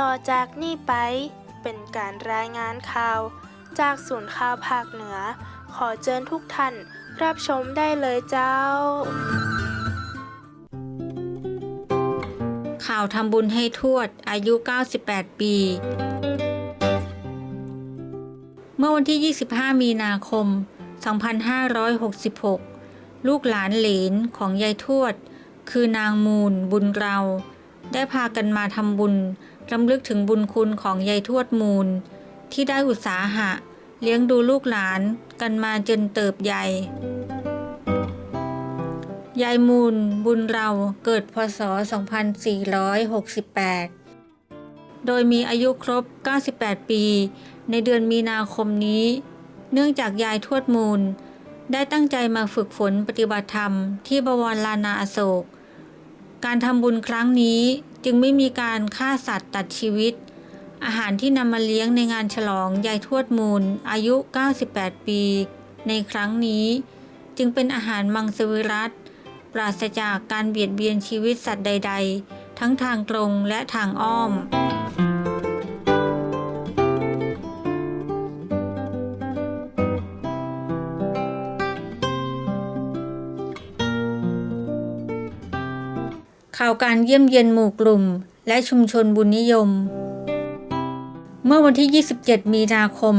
ต่อจากนี้ไปเป็นการรายงานข่าว จากศูนย์ข่าวภาคเหนือ ขอเชิญทุกท่านรับชมได้เลยเจ้า ข่าวทำบุญให้ทวด อายุ 98 ปี เมื่อวันที่ 25 มีนาคม 2566 ลูกหลานเหลนของยายทวด คือนางมูลบุญเรา ได้พากันมาทำบุญ รำลึกถึงบุญคุณของยายทวดมูล ที่ได้อุตสาหะ เลี้ยงดูลูกหลานกันมาจนเติบใหญ่ยายมูลบุญเราเกิดพศ 2468 โดยมีอายุครบ 98 ปี ในเดือนมีนาคมนี้ เนื่องจากยายทวดมูล ได้ตั้งใจมาฝึกฝนปฏิบัติธรรมที่บวรลานาอโศก การทำบุญครั้งนี้จึงไม่มีการฆ่าสัตว์ตัดชีวิต อาหารที่นำมาเลี้ยงในงานฉลองยายทวดมูล อายุ 98 ปี ในครั้งนี้ จึงเป็นอาหารมังสวิรัตปราศจากการเบียดเบียนชีวิตสัตว์ใด ๆ ทั้งทางตรงและทางอ้อม ข่าวการเยี่ยมเยียนหมู่กลุ่ม และชุมชนบุญนิยม เมื่อวันที่ 27 มีนาคม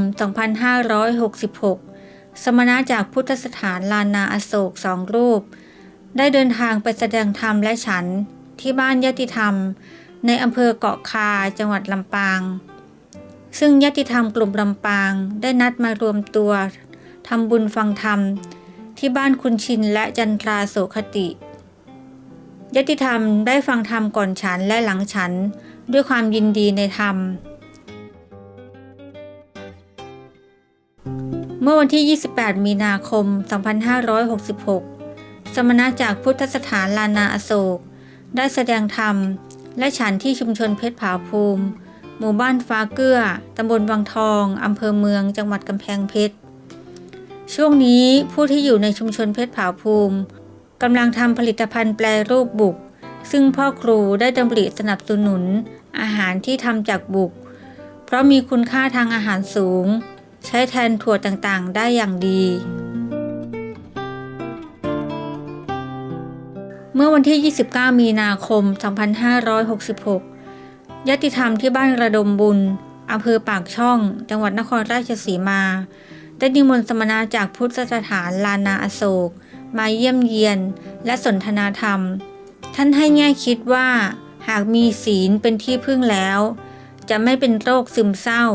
2566 สมณะจากพุทธสถานลานนาอโศกสองรูป ได้เดินทางไปแสดงธรรมและฉันที่บ้านยติธรรม ในอำเภอเกาะคาจังหวัดลำปาง ซึ่งยติธรรมกลุ่มลำปางได้นัดมารวมตัวทำบุญฟังธรรม ที่บ้านคุณชินและจันทราโสคติ ยติธรรมได้ฟังธรรมก่อนฉันและหลังฉัน ด้วยความยินดีในธรรม เมื่อวันที่ 28 มีนาคม 2566 สมณะจากพุทธสถานลานาอโศก ได้แสดงธรรม และฉันที่ชุมชนเพชรผาภูมิ หมู่บ้านฟ้าเกื้อ ตำบลวังทอง อำเภอเมือง จังหวัดกำแพงเพชร ช่วงนี้ผู้ที่อยู่ในชุมชนเพชรผาภูมิ กำลังทำผลิตภัณฑ์แปรรูปบุก ซึ่งพ่อครูได้ดำริสนับสนุน อาหารที่ทำจากบุก เพราะมีคุณค่าทางอาหารสูง ใช้แทนถั่วต่างๆ ได้อย่างดี เมื่อวันที่ 29 มีนาคม 2566 ยติธรรมที่บ้านระดมบุญอำเภอปากช่อง จังหวัดนครราชสีมา ได้นิมนต์สมณะจากพุทธสถานลานาอโศก มาเยี่ยมเยียนและสนทนาธรรม ท่านให้แง่คิดว่า หากมีศีลเป็นที่พึ่งแล้ว จะไม่เป็นโรคซึมเศร้า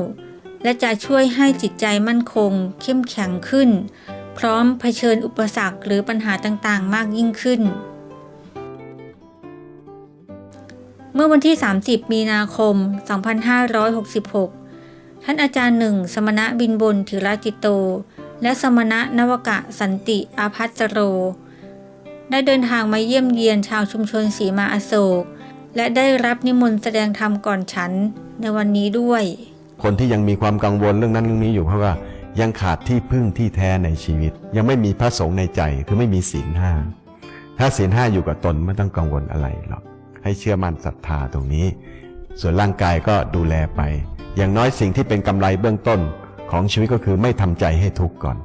และจะช่วยให้จิตใจมั่นคง เข้มแข็งขึ้น พร้อมเผชิญอุปสรรคหรือปัญหาต่างๆ มากยิ่งขึ้น เมื่อวันที่ 30 มีนาคม 2566 ท่านอาจารย์หนึ่ง สมณะบินบนธิรจิตโต และสมณะนวกะสันติอาพัสโร ได้เดินทางมาเยี่ยมเยียนชาวชุมชนสีมาอโศก และได้รับนิมนต์แสดงธรรมก่อนฉันในวันนี้ด้วย คนที่ยังมีความกังวลเรื่องนั้นเรื่องนี้อยู่เพราะว่ายังขาดที่พึ่งที่แท้ในชีวิต ยังไม่มีพระสงฆ์ในใจคือไม่มีศีลห้าถ้าศีลห้าอยู่กับตนไม่ต้องกังวลอะไรหรอกให้เชื่อมั่นศรัทธาตรงนี้ ส่วนร่างกายก็ดูแลไป อย่างน้อยสิ่งที่เป็นกำไรเบื้องต้น ของชีวิตก็คือไม่ทำใจให้ทุกข์ก่อน